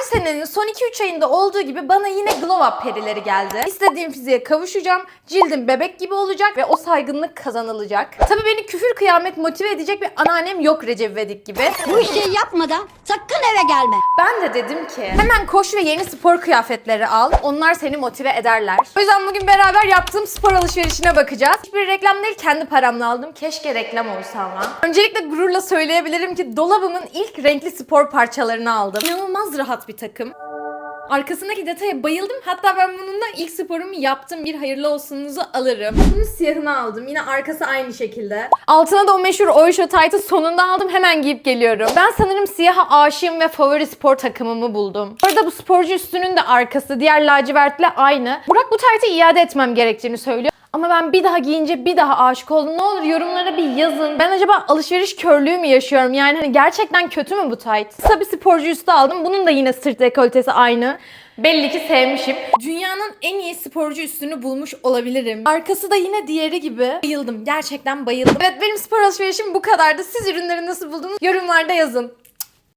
Her senenin son 2-3 ayında olduğu gibi bana yine glow up perileri geldi. İstediğim fiziğe kavuşacağım, cildim bebek gibi olacak ve o saygınlık kazanılacak. Tabii beni küfür kıyamet motive edecek bir anneannem yok Recep İvedik gibi. Bu işi yapmadan sakın eve gelme. Ben de dedim ki hemen koş ve yeni spor kıyafetleri al. Onlar seni motive ederler. O yüzden bugün beraber yaptığım spor alışverişine bakacağız. Hiçbir reklam değil kendi paramla aldım. Keşke reklam olsa ama. Öncelikle gururla söyleyebilirim ki dolabımın ilk renkli spor parçalarını aldım. İnanılmaz rahat bir takım. Arkasındaki detaya bayıldım. Hatta ben bununla ilk sporumu yaptım. Bir hayırlı olsunuzu alırım. Bunun siyahını aldım. Yine arkası aynı şekilde. Altına da o meşhur Oysho Tight'ı sonunda aldım. Hemen giyip geliyorum. Ben sanırım siyaha aşığım ve favori spor takımımı buldum. Bu arada bu sporcu üstünün de arkası diğer lacivertle aynı. Burak bu tight'ı iade etmem gerektiğini söylüyor. Ama ben bir daha giyince bir daha aşık oldum. Ne olur yorumlara bir yazın. Ben acaba alışveriş körlüğü mü yaşıyorum? Yani hani gerçekten kötü mü bu tight? Kısa bir sporcu üstü aldım. Bunun da yine sırt dekoltesi aynı. Belli ki sevmişim. Dünyanın en iyi sporcu üstünü bulmuş olabilirim. Arkası da yine diğeri gibi. Bayıldım. Gerçekten bayıldım. Evet benim spor alışverişim bu kadardı. Siz ürünleri nasıl buldunuz? Yorumlarda yazın.